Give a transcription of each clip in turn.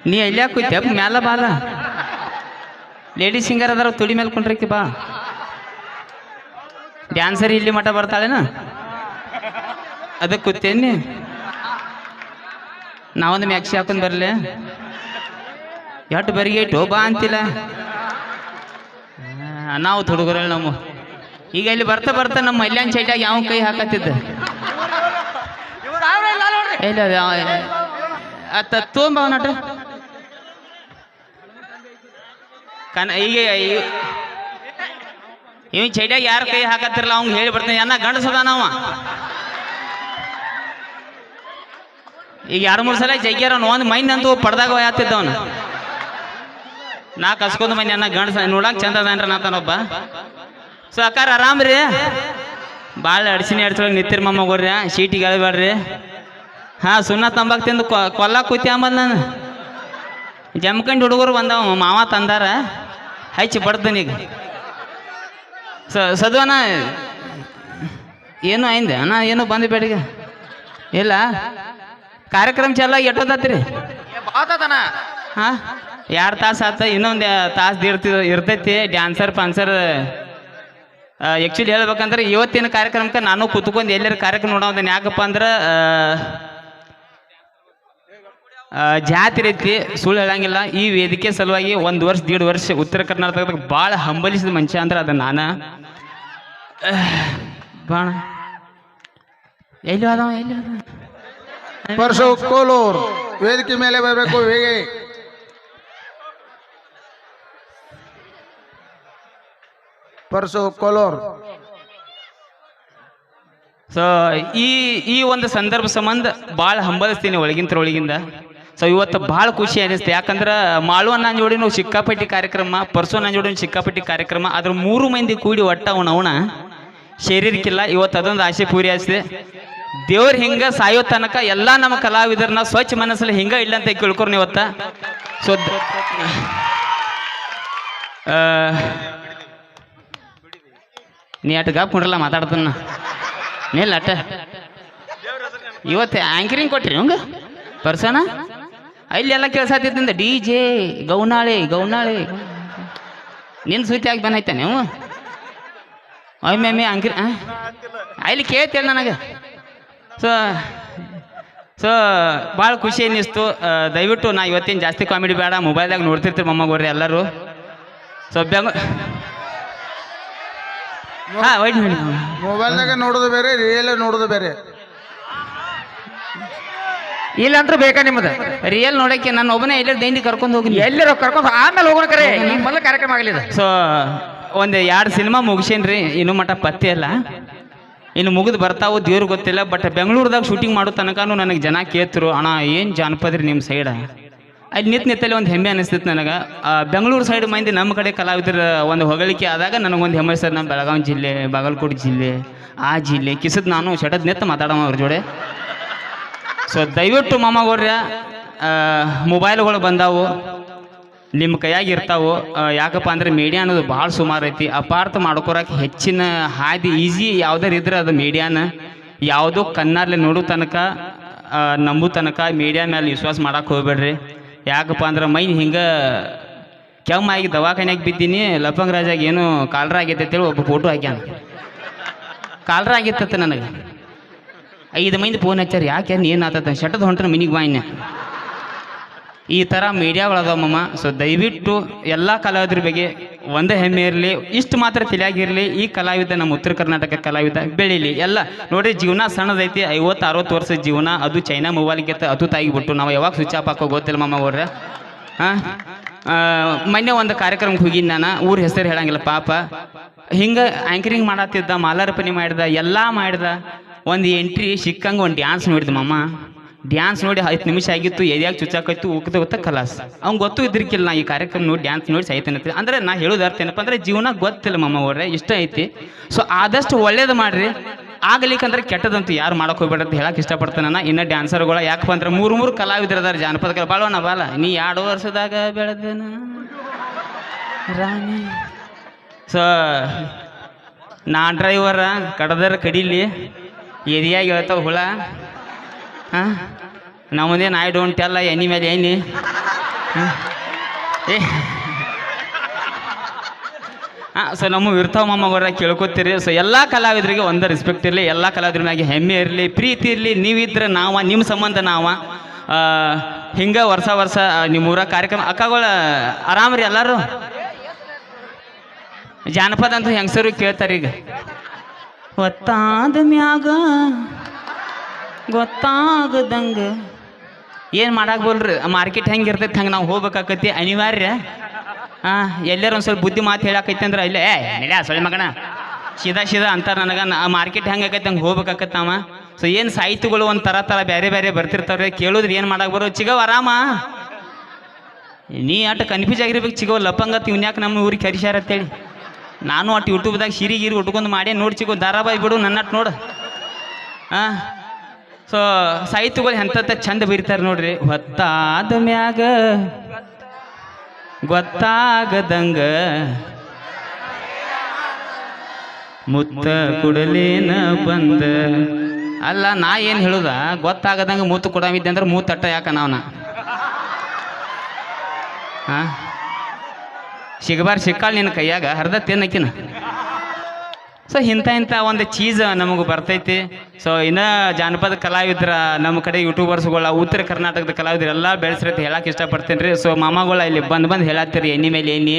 ನೀ ಎಲ್ಲಿ ಕೂಯ್ತಪ್ಪ ಮ್ಯಾಲ ಬಾಲ ಲೇಡಿ ಸಿಂಗರ್ ಅದಾರ ತುಡಿ ಮೇಲೆ ಕೊಂಡ್ರಿಕ್ಕಿ ಬಾ ಡ್ಯಾನ್ಸರ್ ಇಲ್ಲಿ ಮಠ ಬರ್ತಾಳೇನ ಅದಕ್ಕೆ ಕೂತೇನಿ ನಾವೊಂದು ಮ್ಯಾಕ್ಸಿ ಹಾಕೊಂಡು ಬರಲಿ ಎಷ್ಟು ಬರಿಗೆ ಇಟ್ಟು ಬಾ ಅಂತಿಲ್ಲ ನಾವು ಹುಡುಗರಲ್ಲಿ ನಮ್ಮ ಈಗ ಇಲ್ಲಿ ಬರ್ತಾ ಬರ್ತಾ ನಮ್ಮ ಮಲ್ಯಾನ್ ಚೈಟಾಗ ಯಾವ ಕೈ ಹಾಕತ್ತಿದ್ದ ಇಲ್ಲ ಅತ್ತ ತೊಗೊಂಬ ನಟ ಕನ ಈಗ ಇವ್ ಚೈಡ್ಯಾಗ ಯಾರ ಕೈ ಹಾಕತ್ತಿರಲ್ಲ ಅವ್ನ್ ಹೇಳಿ ಅನ್ನ ಎನ್ನ ಗಂಡಸದ ಅವ. ಈಗ ಯಾರು ಮೂರು ಸಲ ಜಗ್ಗ್ಯಾರ ಒಂದು ಮೈನ್ ಅಂತೂ ಪಡ್ದಾಗ ಯಾತಿದ್ದವನು ನಾ ಕಸ್ಕೊಂಡ್ ಮೈನ್ ಅನ್ನ ಗಂಡಸ, ನೋಡಕ್ ಚಂದ ನಾತನೊಬ್ಬ ಸೊ, ಅಕ್ಕಾರ ಆರಾಮ್ರಿ ಭಾಳ ಅಡ್ಸಿನಿ ಅಡ್ಸೊಳಗೆ ಮಮ್ಮ ಹೋಗ್ರಿ ಸೀಟಿಗೆ ಎಳಬೇಡ್ರಿ. ಹಾ, ಸುಣ್ಣ ತಂಬಾಕ್ ತಿಂದು ಕೊಲ್ಲ ಕೂತಿ ಅಂಬದ್ ನಾನು. ಜಮ್ಕಂಡ್ ಹುಡುಗರು ಬಂದವ ಮಾವ ತಂದಾರ. ಹಚ್ಚಿ ಈಗ. ಸ ಸದ್ವನ ಏನು ಆಯ್ದೆ? ಅಣ್ಣ ಏನು ಬಂದು ಬೇಡಿಗೆ ಇಲ್ಲ? ಕಾರ್ಯಕ್ರಮ ಚೆಲ್ಲ ಎಟ್ಟೋದತ್ರಿ? ಹಾಂ? ಎರಡು ತಾಸು ಆತ ಇನ್ನೊಂದು ತಾಸು ಇರ್ತಿ ಇರ್ತೈತಿ ಡ್ಯಾನ್ಸರ್ ಪಾನ್ಸರ್ ಆ್ಯಕ್ಚುಲಿ ಹೇಳ್ಬೇಕಂದ್ರೆ ಇವತ್ತಿನ ಕಾರ್ಯಕ್ರಮಕ್ಕೆ ನಾನು ಕುತ್ಕೊಂಡು ಎಲ್ಲರ ಕಾರ್ಯಕ್ರಮ ನೋಡೋದನ್ನ ಯಾಕಪ್ಪ ಅಂದ್ರೆ ಜಾತಿ ರೀತಿ ಸುಳ್ಳು ಹೇಳಂಗಿಲ್ಲ. ಈ ವೇದಿಕೆ ಸಲುವಾಗಿ ಒಂದು ವರ್ಷ ದೀಡ್ ವರ್ಷ ಉತ್ತರ ಕರ್ನಾಟಕದಾಗ ಭಾಳ ಹಂಬಲಿಸಿದ ಮನುಷ್ಯ ಅಂದ್ರೆ ಅದು ನಾನು. ಬಾಣ. ಎಲ್ಲಿ ಪರಶು ಕೋಲೂರ್ ವೇದಿಕೆ ಮೇಲೆ ಬರಬೇಕು ಹೇಗೆ? ಪರಶು ಕೋಲೂರ್. ಸೊ ಈ ಈ ಒಂದು ಸಂದರ್ಭ ಸಂಬಂಧ ಭಾಳ ಹಂಬಲಿಸ್ತೀನಿ ಒಳಗಿಂತ ಒಳಗಿಂದ. ಸೊ ಇವತ್ತು ಭಾಳ ಖುಷಿ ಅನಿಸ್ತು. ಯಾಕಂದ್ರೆ ಮಾಳು ಜೋಡಿ ಜೋಡಿನೂ ಸಿಕ್ಕಾಪಟ್ಟಿ ಕಾರ್ಯಕ್ರಮ, ಪರ್ಸು ಅನ್ನ ಜೋಡಿನ ಸಿಕ್ಕಾಪಟ್ಟಿ ಕಾರ್ಯಕ್ರಮ, ಅದ್ರ ಮೂರು ಮಂದಿ ಕೂಡಿ ಒಟ್ಟ ಅವನ ಶರೀರಕ್ಕಿಲ್ಲ. ಇವತ್ತು ಅದೊಂದು ಆಸೆ ಪೂರೈಸಿದೆ ದೇವ್ರ ಹಿಂಗ ಸಾಯೋ ತನಕ ಎಲ್ಲ ನಮ್ಮ ಕಲಾವಿದರನ್ನ ಸ್ವಚ್ಛ ಮನಸ್ಸಲ್ಲಿ ಹಿಂಗ ಇಲ್ಲ ಅಂತ ಕೇಳ್ಕೊರ್ ಇವತ್ತ. ಸೊ ನೀ ಅಟ್ ಗಾಪ್ ಕುಂಡ್ರಲ್ಲ ಮಾತಾಡ್ದನ್ನ. ನಿಲ್ಲ ಅಟ್ಟ. ಇವತ್ತು ಆಂಕರಿಂಗ್ ಕೊಟ್ರಿ ಹಂಗ ಪರ್ಸನ? ಅಲ್ಲಿ ಎಲ್ಲ ಕೆಲಸ ಆತಿದ್ದಿಂದ ಡಿ ಜೆ ಗೌನಾಳೆ ಗೌನಾಳೆ. ನಿನ್ನ ಆಗಿ ಬಂದೈತೆ ನೀವು? ಒಮ್ಮೆ ಆಂಕರಿ ಅಲ್ಲಿ ಕೇಳ್ತೇಳಿ ನನಗೆ. ಸೊ ಸೊ ಭಾಳ ಖುಷಿ ಅನ್ನಿಸ್ತು. ದಯವಿಟ್ಟು ನಾ ಇವತ್ತಿನ ಜಾಸ್ತಿ ಕಾಮಿಡಿ ಬೇಡ. ಮೊಬೈಲ್ದಾಗ ನೋಡ್ತಿರ್ತೀರಿ ಮೊಮ್ಮಗೋರಿ ಎಲ್ಲರೂ. ಸೊ ಬೆಂಗ ಹಾಂ ಮೊಬೈಲ್ನಾಗ ನೋಡೋದು ಬೇರೆ ರಿಯಲ್ ನೋಡೋದು ಬೇರೆ. ಇಲ್ಲಂದ್ರೂ ಬೇಕಾ ನಿಮ್ಮದು ರಿಯಲ್ ನೋಡಕ್ಕೆ ನಾನು ಒಬ್ಬನೇ ಎಲ್ಲರ ದೈಂದಿ ಕರ್ಕೊಂಡು ಹೋಗಿ ಎಲ್ಲರೂ ಕರ್ಕೊಂಡು ಆಮೇಲೆ ಹೋಗೋಣ ಕರೆ. ಈ ಮೊದಲ ಕಾರ್ಯಕ್ರಮ ಆಗಲಿದೆ ಸೊ ಒಂದು ಎರಡು ಸಿನಿಮಾ ಮುಗಿಸೇನ್ರಿ ಇನ್ನು ಮಟ್ಟ ಪತ್ತೆ ಅಲ್ಲ ಇನ್ನು ಮುಗಿದು ಬರ್ತಾವು ದೇವ್ರು ಗೊತ್ತಿಲ್ಲ ಬಟ್ ಬೆಂಗಳೂರದಾಗ ಶೂಟಿಂಗ್ ಮಾಡೋ ತನಕನೂ ನನಗೆ ಜನ ಕೇಳ್ತರು. ಅಣ್ಣ ಏನು ಜಾನಪದ್ರಿ ನಿಮ್ಮ ಸೈಡ ಅಲ್ಲಿ ನಿತ್ ನಿತ್ತಲ್ಲಿ ಒಂದು ಹೆಮ್ಮೆ ಅನಿಸ್ತಿತ್ತು ನನಗೆ. ಬೆಂಗಳೂರು ಸೈಡ್ ಮಂದಿ ನಮ್ಮ ಕಡೆ ಕಲಾವಿದರ ಒಂದು ಹೊಗಳಿಕೆ ಆದಾಗ ನನಗೊಂದು ಹೆಮ್ಮೆ ಸರ್ ನಮ್ಮ ಬೆಳಗಾವಿ ಜಿಲ್ಲೆ ಬಾಗಲಕೋಟೆ ಜಿಲ್ಲೆ ಆ ಜಿಲ್ಲೆ ಕಿಸದ್ ನಾನು ಶಟದ್ ನಿತ್ತ ಮಾತಾಡೋಣ ಅವ್ರ ಜೋಡೆ. ಸೊ ದಯವಿಟ್ಟು ಮಾಮಗೌರ್ಯ ಮೊಬೈಲ್ಗಳು ಬಂದಾವು, ನಿಮ್ಮ ಕೈಯಾಗಿ ಇರ್ತಾವು. ಯಾಕಪ್ಪ ಅಂದ್ರೆ ಮೀಡಿಯಾ ಅನ್ನೋದು ಭಾಳ ಸುಮಾರು ಐತಿ. ಅಪಾರ್ಥ ಮಾಡ್ಕೊರಕ್ಕೆ ಹೆಚ್ಚಿನ ಹಾದಿ ಈಸಿ ಯಾವ್ದಾರು ಇದ್ರೆ ಅದು ಮೀಡಿಯಾನ ಯಾವುದೋ ಕಣ್ಣಲ್ಲಿ ನೋಡೋ ತನಕ ನಂಬು ತನಕ ಮೀಡಿಯಾ ಮೇಲೆ ವಿಶ್ವಾಸ ಮಾಡಕ್ಕೆ ಹೋಗ್ಬೇಡ್ರಿ. ಯಾಕಪ್ಪ ಅಂದ್ರೆ ಮೈ ಹಿಂಗೆ ಕೆಮ್ಮಾಗಿ ದವಾಖಾನೆಗೆ ಬಿದ್ದೀನಿ ಲಪಂಗ್ ಏನು ಕಾಲ್ರ ಆಗೈತೆ ಅಂತೇಳಿ ಒಬ್ಬ ಫೋಟೋ ಹಾಕ್ಯಾನ. ಕಾಲ್ರ ಆಗಿತ್ತ ನನಗೆ. ಐದು ಮಂದಿ ಫೋನ್ ಹಚ್ಚಾರ, ಯಾಕೆ ಏನು ಆತದ ಶಟದ ಹೊಂಟ್ರ ಮಿನಿಗೆ ಬಾಯಿನ ಈ ಥರ ಮಮ್ಮ ಸೊ ದಯವಿಟ್ಟು ಎಲ್ಲ ಕಲಾವಿದ್ರ ಬಗ್ಗೆ ಒಂದೇ ಹೆಮ್ಮೆ ಇರಲಿ, ಇಷ್ಟು ಮಾತ್ರ ತಿಳಿಯಾಗಿರಲಿ, ಈ ಕಲಾವಿದ ನಮ್ಮ ಉತ್ತರ ಕರ್ನಾಟಕ ಕಲಾವಿದ ಬೆಳೀಲಿ. ಎಲ್ಲ ನೋಡಿ ಜೀವನ ಸಣ್ಣದೈತಿ ಐವತ್ತು ಅರವತ್ತು ವರ್ಷ ಜೀವನ, ಅದು ಚೈನಾ ಮೊಬೈಲ್ಗೆ ಅದು ತಾಗಿಬಿಟ್ಟು ನಾವು ಯಾವಾಗ ಸ್ವಿಚ್ ಆಫ್ ಹಾಕೋ ಗೊತ್ತಿಲ್ಲ ಮಮ್ಮ ಅವ್ರೆ ಹಾಂ? ಮೊನ್ನೆ ಒಂದು ಕಾರ್ಯಕ್ರಮಕ್ಕೆ ಹೋಗಿ ನಾನು, ಊರ ಹೆಸರು ಹೇಳಂಗಿಲ್ಲ, ಪಾಪ. ಹಿಂಗೆ ಆ್ಯಂಕರಿಂಗ್ ಮಾಡತ್ತಿದ್ದ ಮಾಲಾರ್ಪಣೆ ಮಾಡಿದ, ಎಲ್ಲ ಮಾಡಿದ. ಒಂದು ಎಂಟ್ರಿ ಸಿಕ್ಕಂಗೆ ಒಂದು ಡ್ಯಾನ್ಸ್ ನೋಡಿದ ಮಮ್ಮ ಡ್ಯಾನ್ಸ್ ನೋಡಿ ಹತ್ತು ನಿಮಿಷ ಆಗಿತ್ತು, ಎದ್ಯಾಗ ಚುಚ್ಚಾಕೋಯ್ತು ಹೋಗ್ತಾ ಗೊತ್ತ ಕಲಾಸ್ ಅವ್ನು ಗೊತ್ತು ಇದ್ರಿಕಿಲ್ಲ ನಾ ಈ ಕಾರ್ಯಕ್ರಮ ನೋಡಿ ಡ್ಯಾನ್ಸ್ ನೋಡಿ ಸಾಯ್ತೇನೆ ಅಂದ್ರೆ ನಾ ಹೇಳೋದು ಅರ್ಥ ಏನಪ್ಪ ಅಂದ್ರೆ ಜೀವನ ಗೊತ್ತಿಲ್ಲ ಮಮ್ಮ ಅವ್ರೆ, ಇಷ್ಟ ಐತಿ. ಸೊ ಆದಷ್ಟು ಒಳ್ಳೇದು ಮಾಡಿರಿ. ಆಗ್ಲಿಕ್ಕಂದ್ರೆ ಕೆಟ್ಟದಂತೂ ಯಾರು ಮಾಡೋಕೆ ಹೋಗ್ಬೇಡ ಅಂತ ಹೇಳಕ್ಕೆ ಇಷ್ಟಪಡ್ತಾನೆ ನಾನು. ಇನ್ನು ಡ್ಯಾನ್ಸರ್ಗಳ ಯಾಕಪ್ಪ ಅಂದ್ರೆ ಮೂರು ಮೂರು ಕಲಾವಿದರದಾರ, ಜಾನಪದ ಕಲಾ ಬಾಳ ಬಾಲ. ನೀ ಎರಡು ವರ್ಷದಾಗ ಬೆಳೆದನ ರಾಣಿ. ಸೊ ನಾ ಡ್ರೈವರ ಕಡದರ ಕಡಿಲಿ. ಎದಿಯಾಗಿ ಹೇಳ್ತಾವ ಹುಳ? ಹಾಂ? ನಮ್ಮದೇನು ಐ ಡೋಂಟ್ ಎಲ್ಲ ಎನಿ ಮೇಲೆ ಎನಿ ಏ. ಹಾಂ ಸೊ ನಮ್ಮ ವಿರ್ತಾವ್ ಮಾಮಗೌರ ಕೇಳ್ಕೊತೀರಿ. ಸೊ ಎಲ್ಲ ಕಲಾವಿದರಿಗೆ ಒಂದು ರೆಸ್ಪೆಕ್ಟ್ ಇರಲಿ, ಎಲ್ಲ ಕಲಾವಿದ್ರ ಹೆಮ್ಮೆ ಇರಲಿ, ಪ್ರೀತಿ ಇರಲಿ, ನೀವಿದ್ರೆ ನಾವ ನಿಮ್ಮ ಸಂಬಂಧ ನಾವ. ಹಿಂಗೆ ವರ್ಷ ವರ್ಷ ನಿಮ್ಮೂರ ಕಾರ್ಯಕ್ರಮ ಅಕ್ಕಗಳ ಆರಾಮ್ರಿ ಎಲ್ಲರೂ? ಜಾನಪದ ಅಂತ ಹೆಂಗಸರು ಕೇಳ್ತಾರೆ ಈಗ ಒತ್ತಾದ ಮ್ಯಾಗ ಗೊತ್ತಾಗದಂಗ. ಏನು ಮಾಡಾಕ್ಬೋಲ್ರಿ? ಮಾರ್ಕೆಟ್ ಹೆಂಗೆ ಇರ್ತೈತೆ ಹಂಗೆ ನಾವು ಹೋಗ್ಬೇಕಾಕತಿ ಅನಿವಾರ್ಯ. ಹಾಂ ಎಲ್ಲರೂ ಒಂದು ಸ್ವಲ್ಪ ಬುದ್ಧಿ ಮಾತು ಹೇಳಾಕೈತಿ ಅಂದ್ರೆ ಇಲ್ಲೇ, ಏ ಇಲ್ಲ ಸೊಳ್ಳೆ ಮಗನ. ಸೀದಾ ಸೀದಾ ಅಂತಾರೆ ನನಗೆ. ಮಾರ್ಕೆಟ್ ಹೆಂಗೆ ಆಕೈತೆ ಹಂಗೆ ಹೋಗ್ಬೇಕಾಕತ್ತ ಅವ ಸೊ ಏನು ಸಾಹಿತ್ಯಗಳು ಒಂದು ಥರ ಥರ ಬೇರೆ ಬೇರೆ ಬರ್ತಿರ್ತಾವ್ರೆ, ಕೇಳಿದ್ರೆ ಏನು ಮಾಡಕ್ಕೆ ಬರೋ ಚಿಗವ್ ಆರಾಮ. ನೀ ಅಟ್ ಕನ್ಫ್ಯೂಸ್ ಆಗಿರ್ಬೇಕು ಚಿಗೋ, ಲಪಂಗತ್ ಇವ್ನ್ಯಾಕೆ ನಮ್ಮ ಊರಿಗೆ ಕರಿಸ್ಯಾರ ಅಂತೇಳಿ. ನಾನು ಅಟ್ ಯೂಟ್ಯೂಬ್ದಾಗ ಸಿರಿ ಗಿರಿ ಉಟ್ಕೊಂಡು ಮಾಡಿ ನೋಡಿ ಚಿಕ್ಕ, ಧಾರಾವಾಹಿ ಬಿಡು ನನ್ನಟ್ಟು ನೋಡು. ಹಾಂ ಸೊ ಸಾಹಿತ್ಯಗಳು ಎಂತ ಚಂದ ಬರೀತಾರೆ ನೋಡ್ರಿ. ಹೊತ್ತಾದ ಮ್ಯಾಗ, ಗೊತ್ತಾಗದಂಗ ಮುತ್ತ ಕುಡಲೇನ ಬಂದ. ಅಲ್ಲ, ನಾ ಏನು ಹೇಳುದ? ಗೊತ್ತಾಗದಂಗ ಮೂತು ಕೊಡಮಿದ್ದೆ ಅಂದ್ರೆ ಮೂತಟ್ಟ ಯಾಕ ನಾವನ? ಹಾ ಸಿಗಬಾರ್ ಸಿಕ್ಕಾಳ ನಿನ್ನ ಕೈಯಾಗ, ಹರ್ದ ತಿನ್ನಕಿನ. ಸೊ ಇಂಥ ಇಂಥ ಒಂದು ಚೀಸ್ ನಮಗೆ ಬರ್ತೈತಿ. ಸೊ ಇನ್ನು ಜಾನಪದ ಕಲಾವಿದ್ರ ನಮ್ಮ ಕಡೆ ಯೂಟ್ಯೂಬರ್ಸ್ಗಳ ಉತ್ತರ ಕರ್ನಾಟಕದ ಕಲಾವಿದ್ರು ಎಲ್ಲ ಬೆಳೆಸ್ರೈತಿ ಹೇಳಕ್ಕೆ ಇಷ್ಟಪಡ್ತೀನಿ ರೀ ಸೊ ಮಾಮಗಳ ಇಲ್ಲಿ ಬಂದು ಬಂದು ಹೇಳತ್ತೀರಿ, ಎಣ್ಣೆ ಮೇಲೆ ಎಣ್ಣೆ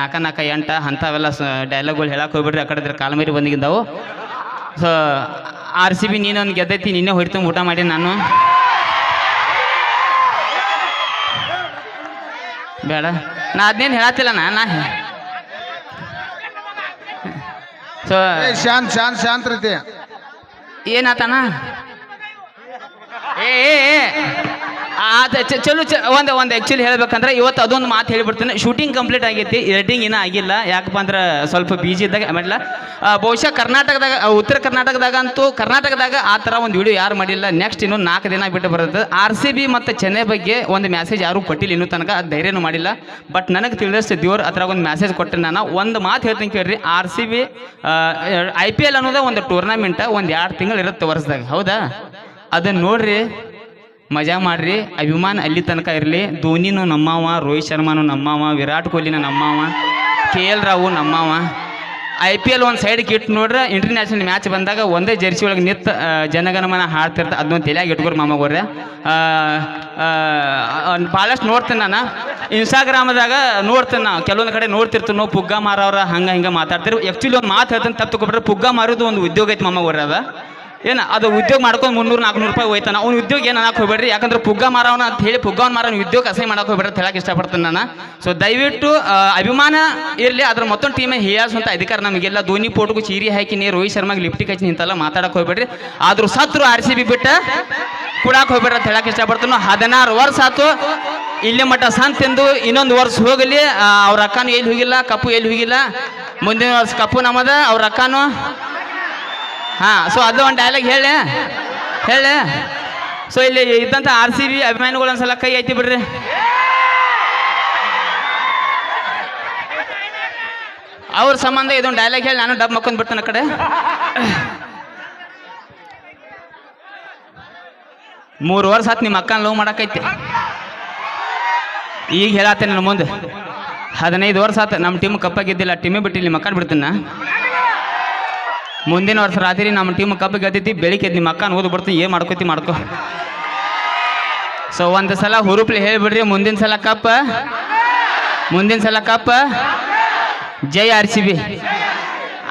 ನಾಕ ನಾಲ್ಕ ಎಂಟ, ಅಂಥವೆಲ್ಲ ಡೈಲಾಗ್ಗಳು ಹೇಳಕ್ಕೆ ಹೋಗ್ಬಿಡ್ರಿ, ಆ ಕಡೆ ಕಾಲ ಮರಿ ಬಂದಿದ್ದಾವು ಸೊ ಆರ್ ಸಿ ಬಿ ನೀನೊಂದು ಗೆದ್ದೈತಿ, ನಿನ್ನೆ ಹೊಡಿತು ಊಟ ಮಾಡಿ ನಾನು. ಬೇಡ. ನಾ ಅದನ್ನೇನು ಹೇಳತ್ತಿಲ್ಲ ನಾ ನಾ ಸೊ ಏ ಶಾಂತ್ ಶಾಂತ್ ಶಾಂತ್ ರೀತಿ ಏನಾತನ ಏ. ಚ- ಚಲೋ ಚ ಒಂದು ಒಂದು ಆ್ಯಕ್ಚುಲಿ ಹೇಳ್ಬೇಕಂದ್ರೆ ಇವತ್ತು ಅದೊಂದು ಮಾತು ಹೇಳಿಬಿಡ್ತೀನಿ. ಶೂಟಿಂಗ್ ಕಂಪ್ಲೀಟ್ ಆಗೈತಿ ಎಡಿಟಿಂಗ್ ಇನ್ನೂ ಆಗಿಲ್ಲ. ಯಾಕಪ್ಪ ಅಂದ್ರೆ ಸ್ವಲ್ಪ ಬಿಜಿ ಇದ್ದಾಗ ಆಮೇಲೆ ಬಹುಶಃ ಕರ್ನಾಟಕದಾಗ ಉತ್ತರ ಕರ್ನಾಟಕದಾಗ ಅಂತೂ ಕರ್ನಾಟಕದಾಗ ಆ ಥರ ಒಂದು ವಿಡಿಯೋ ಯಾರು ಮಾಡಿಲ್ಲ. ನೆಕ್ಸ್ಟ್ ಇನ್ನೊಂದು ನಾಲ್ಕು ದಿನ ಬಿಟ್ಟು ಬರುತ್ತೆ ಆರ್ ಸಿ ಬಿ ಮತ್ತು ಚೆನ್ನೈ ಬಗ್ಗೆ ಒಂದು ಮೆಸೇಜ್ ಯಾರೂ ಕೊಟ್ಟಿಲ್ಲ ಇನ್ನೂ ತನಕ, ಅದು ಧೈರ್ಯನೂ ಮಾಡಿಲ್ಲ. ಬಟ್ ನನಗೆ ತಿಳಿದಷ್ಟು ದೇವ್ರು ಆ ಒಂದು ಮೆಸೇಜ್ ಕೊಟ್ಟೆ ನಾನು. ಒಂದು ಮಾತು ಹೇಳ್ತೀನಿ ಕೇಳ್ರಿ. R C B I P L ಅನ್ನೋದೇ ಒಂದು ಟೂರ್ನಮೆಂಟ್ ಒಂದು ಎರಡು ತಿಂಗಳು ಇರುತ್ತೆ ವರ್ಷದಾಗ. ಹೌದಾ? ಅದನ್ನು ನೋಡ್ರಿ. ಮಜಾ ಮಾಡ್ರಿ, ಅಭಿಮಾನ ಅಲ್ಲಿ ತನಕ ಇರಲಿ. ಧೋನಿನೂ ನಮ್ಮವ ರೋಹಿತ್ ಶರ್ಮಾನು ನಮ್ಮವ ವಿರಾಟ್ ಕೊಹ್ಲಿನ ನಮ್ಮವ ಕೆ ಎಲ್ ರಾವು ನಮ್ಮವ ಐ ಪಿ ಎಲ್ ಒಂದು ಸೈಡ್ಗೆ ಇಟ್ಟು ನೋಡ್ರೆ ಇಂಟರ್ನ್ಯಾಷನಲ್ ಮ್ಯಾಚ್ ಬಂದಾಗ ಒಂದೇ ಜರ್ಸಿ ಒಳಗೆ ನಿಂತು ಜನಗಣಮನ ಹಾಡ್ತಿರ್ತ ಅದನ್ನ ತಲೆಯಾಗಿ ಇಟ್ಕೊರಿ ಮಾಮಗೋರ್ರೆ ಭಾಳಷ್ಟು ನೋಡ್ತೀನಿ ನಾನು? ಇನ್ಸ್ಟಾಗ್ರಾಮದಾಗ ನೋಡ್ತೀನಿ ನಾ ಕೆಲವೊಂದು ಕಡೆ ನೋಡ್ತಿರ್ತೀನಿ ನಾವು, ಪುಗ್ಗ ಮಾರವ್ರ, ಹಂಗೆ ಹಿಂಗೆ ಮಾತಾಡ್ತಿರು. ಆ್ಯಕ್ಚುಲಿ ಒಂದು ಮಾತು ಹೇಳ್ತೀನಿ ತಪ್ಪು ತಗೊಬಿಟ್ರೆ ಪುಗ್ಗ ಮಾರೋದು ಒಂದು ಉದ್ಯೋಗ ಐತೆ ಮಾಮಗೋರ್ರೆ ಅದ. ಏನು, ಅದು ಉದ್ಯೋಗ ಮಾಡ್ಕೊಂಡು ಮುನ್ನೂರು, ನಾಲ್ಕುನೂರು ರೂಪಾಯಿ ಹೋಯ್ತಾನ. ಅವ್ನು ಉದ್ಯೋಗ ಏನು ಹೋಗ್ಬೇಡ್ರಿ? ಯಾಕಂದ್ರೆ ಪುಗ್ಗ ಮಾರವನ ಅಂತ ಹೇಳಿ ಪುಗ್ಗವನ್ ಮಾರವನ ಉದ್ಯೋಗ ಅಸಹ್ಯ ಮಾಡಕ್ಕೆ ಹೋಗ್ಬೇಡ್ರಿ ಹೇಳಕ್ಕೆ ಇಷ್ಟಪಡ್ತೀನಿ ನಾನು. ಸೊ ದಯವಿಟ್ಟು ಅಭಿಮಾನ ಇರಲಿ ಅದ್ರ ಮತ್ತೊಂದು ಟೀಮೇ ಅಂತ ಅಧಿಕಾರ ನಮಗೆಲ್ಲ. ಧೋನಿ ಪೋಟ್ಗೂ ಚೀರಿ ಹಾಕಿ ನೀ ರೋಹಿತ್ ಶರ್ಮಾಗೆ ಲಿಫ್ಟಿಗೆ ಹಚ್ಚಿ ನಿಂತಲ್ಲ ಮಾತಾಡಕ್ಕೆ ಹೋಗ್ಬೇಡ್ರಿ. ಆದ್ರೂ ಸತ್ರು ಆರ್ ಸಿ ಬಿ ಬಿಟ್ಟ ಕುಡಾಕ್ ಹೋಗ್ಬೇಡ್ರಿ ಅಂತ ಹೇಳಕ್ಕೆ ಇಷ್ಟಪಡ್ತೀನಿ. ಹದಿನಾರು ವರ್ಷ ಆತು, ಇಲ್ಲಿ ಮಟ್ಟ ಸಂತೆಂದು ಇನ್ನೊಂದು ವರ್ಷ ಹೋಗಲಿ. ಅವ್ರ ಅಕ್ಕನೂ ಎಲ್ಲಿ ಹೋಗಿಲ್ಲ, ಕಪ್ಪು ಎಲ್ಲಿ ಹೋಗಿಲ್ಲ. ಮುಂದಿನ ವರ್ಷ ಕಪ್ಪು ನಮ್ಮದ, ಅವ್ರ ಅಕ್ಕನೂ ಹಾ ಸೊ ಅದು ಒಂದು ಡೈಲಾಗ್ ಹೇಳಿ. ಹೇಳಿ. ಸೊ ಇಲ್ಲಿ ಇದ್ದಂಥ ಆರ್ ಸಿ ಬಿ ಅಭಿಮಾನಿಗಳು ಒಂದ್ಸಲ ಕೈ ಐತಿ ಬಿಡ್ರಿ. ಅವ್ರ ಸಂಬಂಧ ಇದೊಂದು ಡೈಲಾಗ್ ಹೇಳಿ, ನಾನು ಡಬ್ ಮಕ್ಕೊಂಡ್ ಬಿಡ್ತೇನೆ ಕಡೆ. ಮೂರು ವರ್ಷ ಆತ್ ನಿಮ್ಮ ಅಕ್ಕನ ಲವ್ ಮಾಡಕೈತಿ. ಈಗ ಹೇಳತ್ತೇನೆ ನನ್ನ ಮುಂದೆ. ಹದಿನೈದು ವರ್ಷ ಆತ ನಮ್ಮ ಟೀಮ್ ಕಪ್ಪಾಗಿದ್ದಿಲ್ಲ ಟೀಮೇ ಬಿಟ್ಟಿಲ್ಲ ನಿಮ್ಮ ಅಕ್ಕನ ಬಿಡ್ತೀನ ಮುಂದಿನ ವರ್ಷ ರಾತ್ರಿ ನಮ್ಮ ಟೀಮ್ ಕಪ್ ಗೆದ್ದೈತಿ, ಬೆಳಿಗ್ಗೆ ನಿಮ್ಮ ಅಕ್ಕನ ಓದ್ ಬರ್ತೀನಿ, ಏನು ಮಾಡ್ಕೋತಿ ಮಾಡ್ಕೋ. ಸೊ ಒಂದು ಸಲ ಹುರುಪ್ಲಿ ಹೇಳಿಬಿಡ್ರಿ, ಮುಂದಿನ ಸಲ ಕಪ್ಪ. ಮುಂದಿನ ಸಲ ಕಪ್ಪ. ಜೈ ಆರ್ ಸಿ ಬಿ.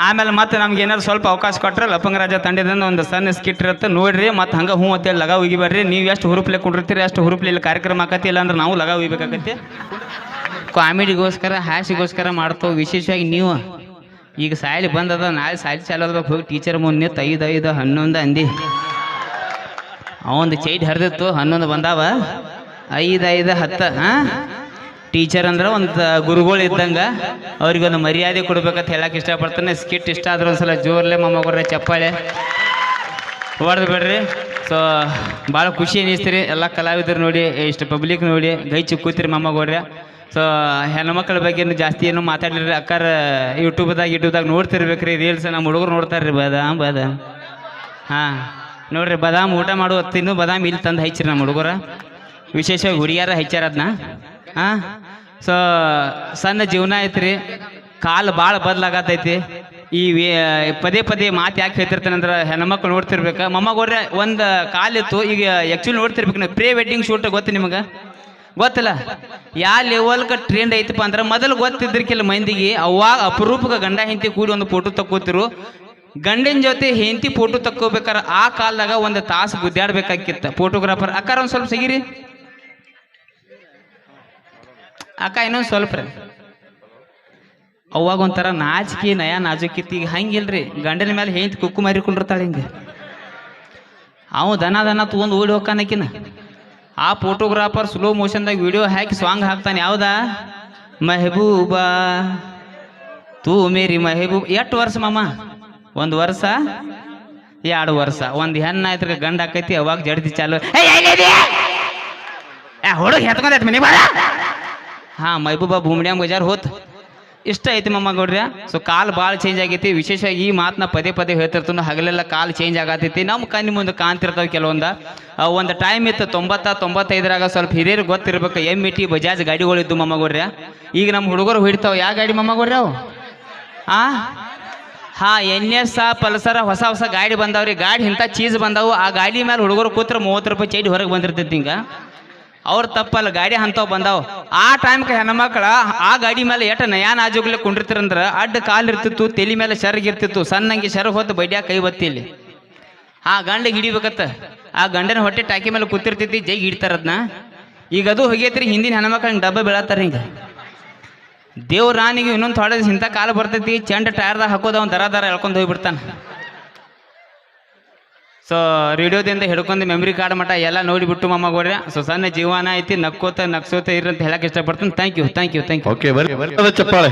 ಆಮೇಲೆ ಮತ್ತೆ ನಮ್ಗೆ ಏನಾದ್ರು ಸ್ವಲ್ಪ ಅವಕಾಶ ಕೊಟ್ರೆ ಲಪಂಗರಾಜ ತಂಡದಿಂದ ಒಂದು ಸಣ್ಣ ಸ್ಕಿಟ್ ಇರುತ್ತೆ, ನೋಡ್ರಿ, ಮತ್ತೆ ಹಂಗೆ ಹ್ಞೂ ಅಂತೇಳಿ ಲಗ ಉಗಿಬೇಡ್ರಿ ನೀವು ಎಷ್ಟು ಹುರುಪ್ಲೆ ಕುಡಿರ್ತೀರಿ, ಅಷ್ಟು ಹುರುಪ್ಲಿ ಇಲ್ಲಿ ಕಾರ್ಯಕ್ರಮ ಆಕತಿ ಇಲ್ಲ ಅಂದ್ರೆ ನಾವು ಲಗಾ ಹೋಗ್ಬೇಕಾಗತ್ತೆ ಕಾಮಿಡಿಗೋಸ್ಕರ ಹಾಸಿಗೋಸ್ಕರ ಮಾಡ್ತೇವೆ, ವಿಶೇಷವಾಗಿ ನೀವು. ಈಗ ಸಾಲಿ ಬಂದದ, ನಾಳೆ ಸಾಲಿ ಚಾಲು ಅದ್ಬೇಕು ಹೋಗಿ ಟೀಚರ್ ಮುಂದೆ ನಿಂತು ಐದು ಐದು, ಹನ್ನೊಂದು ಅಂದಿ. ಅವಂದು ಚೈಟ್ ಹರಿದಿತ್ತು, ಹನ್ನೊಂದು ಬಂದಾವ. ಐದು ಐದು, ಹತ್ತು ಹಾಂ ಟೀಚರ್ ಅಂದ್ರೆ ಒಂದು ಗುರುಗಳು ಇದ್ದಂಗೆ, ಅವ್ರಿಗೊಂದು ಮರ್ಯಾದೆ ಕೊಡ್ಬೇಕಂತ ಹೇಳಕ್ಕೆ ಇಷ್ಟಪಡ್ತಾನೆ. ಸ್ಕಿಟ್ ಇಷ್ಟ ಆದ್ರೆ ಒಂದ್ಸಲ ಜೋರ್ಲೆ ಮೊಮ್ಮಗ್ರೆ ಚಪ್ಪಾಳೆ. ಹೊಡೆದು ಬಿಡ್ರಿ. ಸೊ ಭಾಳ ಖುಷಿ ಅನ್ನಿಸ್ತೀರಿ. ಎಲ್ಲ ಕಲಾವಿದರು ನೋಡಿ, ಇಷ್ಟು ಪಬ್ಲಿಕ್ ನೋಡಿ. ಗೈ ಚಿಕ್ಕೂತಿರಿ ಮೊಮ್ಮಗೋರ್ರೆ ಸೊ ಹೆಣ್ಮಕ್ಳ ಬಗ್ಗೆ ಜಾಸ್ತಿ ಏನು ಮಾತಾಡಿರಿ ಅಕ್ಕಾರ ಯೂಟ್ಯೂಬ್ದಾಗ ಯೂಟ್ಯೂಬ್ದಾಗ ನೋಡ್ತಿರ್ಬೇಕು ರೀ ರೀಲ್ಸ್ ನಮ್ಮ ಹುಡುಗರು ನೋಡ್ತಾರ್ರಿ. ಬದಾಮ್ ಬದಾಮ್. ಹಾಂ, ನೋಡಿರಿ, ಬದಾಮ್ ಊಟ ಮಾಡು ಹೊತ್ತಿನೂ ಬದಾಮ್ ಇಲ್ಲಿ ತಂದು ಹಚ್ಚಿರಿ ನಮ್ಮ ಹುಡುಗರ. ವಿಶೇಷವಾಗಿ ಹುಡುಗಿಯಾರ ಹಚ್ಚಾರ ಅದನ್ನ ಹಾಂ ಸೊ ಸಣ್ಣ ಜೀವನ ಐತ್ರಿ. ಕಾಲು ಭಾಳ ಬದಲಾಗತೈತಿ. ಈ ಪದೇ ಪದೇ ಮಾತು ಯಾಕೆ ಹೇಳ್ತಿರ್ತಾನಂದ್ರೆ ಹೆಣ್ಮಕ್ಳು ನೋಡ್ತಿರ್ಬೇಕು. ಮೊಮ್ಮಗೋರ್ರೆ ಒಂದು ಕಾಲಿತ್ತು ಈಗ ಆ್ಯಕ್ಚುಲಿ ನೋಡ್ತಿರ್ಬೇಕು ನಾವು. ಪ್ರೀ ವೆಡ್ಡಿಂಗ್ ಶೂಟ್ ಗೊತ್ತು ನಿಮಗೆ? ಗೊತ್ತಿಲ್ಲ. ಯಾ ಲೆವೆಲ್ಗೆ ಟ್ರೆಂಡ್ ಐತಪ್ಪ ಅಂದ್ರೆ ಮೊದಲು ಗೊತ್ತಿದ್ರಿಕಿಲ್ಲ ಮಂದಿಗೆ ಅವಾಗ ಅಪರೂಪಕ್ಕೆ ಗಂಡ ಹೆಂಡತಿ ಕೂಡಿ ಒಂದು ಫೋಟೋ ತಕ್ಕೋತಿರು. ಗಂಡಿನ ಜೊತೆ ಹೆಂಡತಿ ಫೋಟೋ ತಕ್ಕೋಬೇಕಾರೆ ಆ ಕಾಲದಾಗ ಒಂದು ತಾಸು ಗುದ್ದಾಡ್ಬೇಕಾಗಿತ್ತ. ಫೋಟೋಗ್ರಾಫರ್ ಅಕ್ಕಾರ ಒಂದು ಸ್ವಲ್ಪ ಸಿಗಿರಿ. ಅಕ್ಕ ಇನ್ನೊಂದು ಸ್ವಲ್ಪ ರೀ. ಅವಾಗ ಒಂಥರ ನಾಚಿಕೆ, ನಯ ನಾಜುಕಿತ್ತು ಈಗ ಹಂಗಿಲ್ರಿ. ಗಂಡನ ಮೇಲೆ ಹೆಂಡತಿ ಕುಕ್ಕು ಮಾರಿಕೊಂಡಿರ್ತಾಳೆ ಹಿಂಗೆ. ಅವ ದನ ದನ ತೊಗೊಂಡು ಓಡಿ ಹೋಗ್ಕಾನಕಿನ. ಆ ಫೋಟೋಗ್ರಾಫರ್ ಸ್ಲೋ ಮೋಷನ್ದಾಗ ವಿಡಿಯೋ ಹಾಕಿ ಸಾಂಗ್ ಹಾಕ್ತಾನೆ, ಯಾವ್ದಾ? ಮೆಹಬೂಬಾ. ತೂ ಮೇರಿ ಮೆಹಬೂಬ್. ಎಷ್ಟು ವರ್ಷ ಮಾಮ? ಒಂದು ವರ್ಷ? ಎರಡು ವರ್ಷ. ಒಂದು ಹೆಣ್ಣು ಆಯ್ತು ಗಂಡ ಆಕೈತಿ, ಅವಾಗ ಜಡ್ತಿ ಚಾಲು. ಹುಡುಗ ಎತ್ಕೊಂಡೈತೆ ಮನೆ ಬಾಳ ಹಾ ಮೈಬೂಬಾ ಭೂಮಿಡ್ಯಾಮ್ ಬಜಾರ್ ಹೋತ್. ಇಷ್ಟ ಐತಿ ಮಮ್ಮ ಗೌಡ್ರ. ಸೊ ಕಾಲ್ ಭಾಳ ಚೇಂಜ್ ಆಗೈತಿ. ವಿಶೇಷವಾಗಿ ಈ ಮಾತನ್ನ ಪದೇ ಪದೇ ಹೇಳ್ತಿರ್ತಾನೆ, ಹಗಲೆಲ್ಲ ಕಾಲ್ ಚೇಂಜ್ ಆಗತ್ತೈತಿ ನಮ್ಮ ಕಣ್ಣು ಮುಂದೆ ಕಾಣ್ತಿರ್ತಾವೆ ಕೆಲವೊಂದು. ಒಂದು ಟೈಮ್ ಇತ್ತು ತೊಂಬತ್ತ, ತೊಂಬತ್ತೈದರಾಗ ಸ್ವಲ್ಪ ಹಿರಿಯರು ಗೊತ್ತಿರ್ಬೇಕು ಎಂ ಇ ಟಿ ಬಜಾಜ್ ಗಾಡಿಗಳಿದ್ದು ಮಮ್ಮ ಗೌಡ್ರ. ಈಗ ನಮ್ಮ ಹುಡುಗರು ಹೊಡಿತಾವ, ಯಾವ ಗಾಡಿ ಮಮ್ಮ ಗೌಡ್ರ ಅವು? ಆ? ಹಾ ಎನ್ ಎಸ್ ಪಲ್ಸರ ಹೊಸ ಹೊಸ ಗಾಡಿ ಬಂದಾವ್ರಿ. ಗಾಡಿ ಇಂಥ ಚೀಸ್ ಬಂದಾವು. ಆ ಗಾಡಿ ಮೇಲೆ ಹುಡುಗರು ಕೂತ್ರ ಮೂವತ್ತು ರೂಪಾಯಿ ಚೈಡಿ ಹೊರಗೆ ಬಂದಿರ್ತೈತಿ ಹಿಂಗ. ಅವ್ರ ತಪ್ಪಲ್ಲ ಗಾಡಿ ಅಂತವ್ ಬಂದಾವ್. ಆ ಟೈಮ್ಗೆ ಹೆಣ್ಮಕ್ಳ ಆ ಗಾಡಿ ಮೇಲೆ ಎಟ್ಟ ನಯಾನ್ ಆಜುಗ್ಲೆ ಕುಂಡಿರ್ತಿರಂದ್ರ ಅಡ್ಡ ಕಾಲು ಇರ್ತಿತ್ತು, ತಲೆ ಮೇಲೆ ಇರ್ತಿತ್ತು, ಸಣ್ಣಂಗೆ ಶರ್ಗ್ ಹೊತ್ತು ಬಡ್ಯಾ ಕೈ ಬತ್ತಿ ಇಲ್ಲಿ. ಆ ಗಂಡ ಹಿಡಿಬೇಕತ್ತ. ಆ ಗಂಡನ ಹೊಟ್ಟೆ ಟಾಕಿ ಮೇಲೆ ಕೂತಿರ್ತೈತಿ ಜೈ ಹಿಡ್ತಾರದ್ನ ಈಗ ಅದು ಹೋಗೈತ್ರಿ ಹಿಂದಿನ ಹೆಣ್ಮಕ್ಳ ಹಿಂಗ್ ಡಬ್ಬ ಬೀಳತ್ತಾರ ಹಿಂಗ. ದೇವ್ರ ರಾಣಿಗೆ ಇನ್ನೊಂದು ಥೋಡೆ ಇಂಥ ಕಾಲ ಬರ್ತೈತಿ, ಚೆಂಡ ಟಯರ್ದಾಗ ಹಾಕೋದ ಅವ್ನು ದರ ದರ ಎಳ್ಕೊಂಡು ಹೋಗ್ಬಿಡ್ತಾನೆ. ಸೊ ರೇಡಿಯೋದಿಂದ ಹಿಡ್ಕೊಂಡು ಮೆಮ್ರಿ ಕಾರ್ಡ್ ಮಟ್ಟ ಎಲ್ಲ ನೋಡಿಬಿಟ್ಟು ಮಮ್ಮ ಗೋಡ್ರೆ. ಸೊ ಸಣ್ಣ ಜೀವನ ಐತಿ, ನಕ್ಕೋತ, ನಕ್ಸೋತ ಇರಂತ ಹೇಳಕ್ ಇಷ್ಟಪಡ್ತೀನಿ. Thank you thank you thank you okay ಚಪ್ಪಾಳೆ.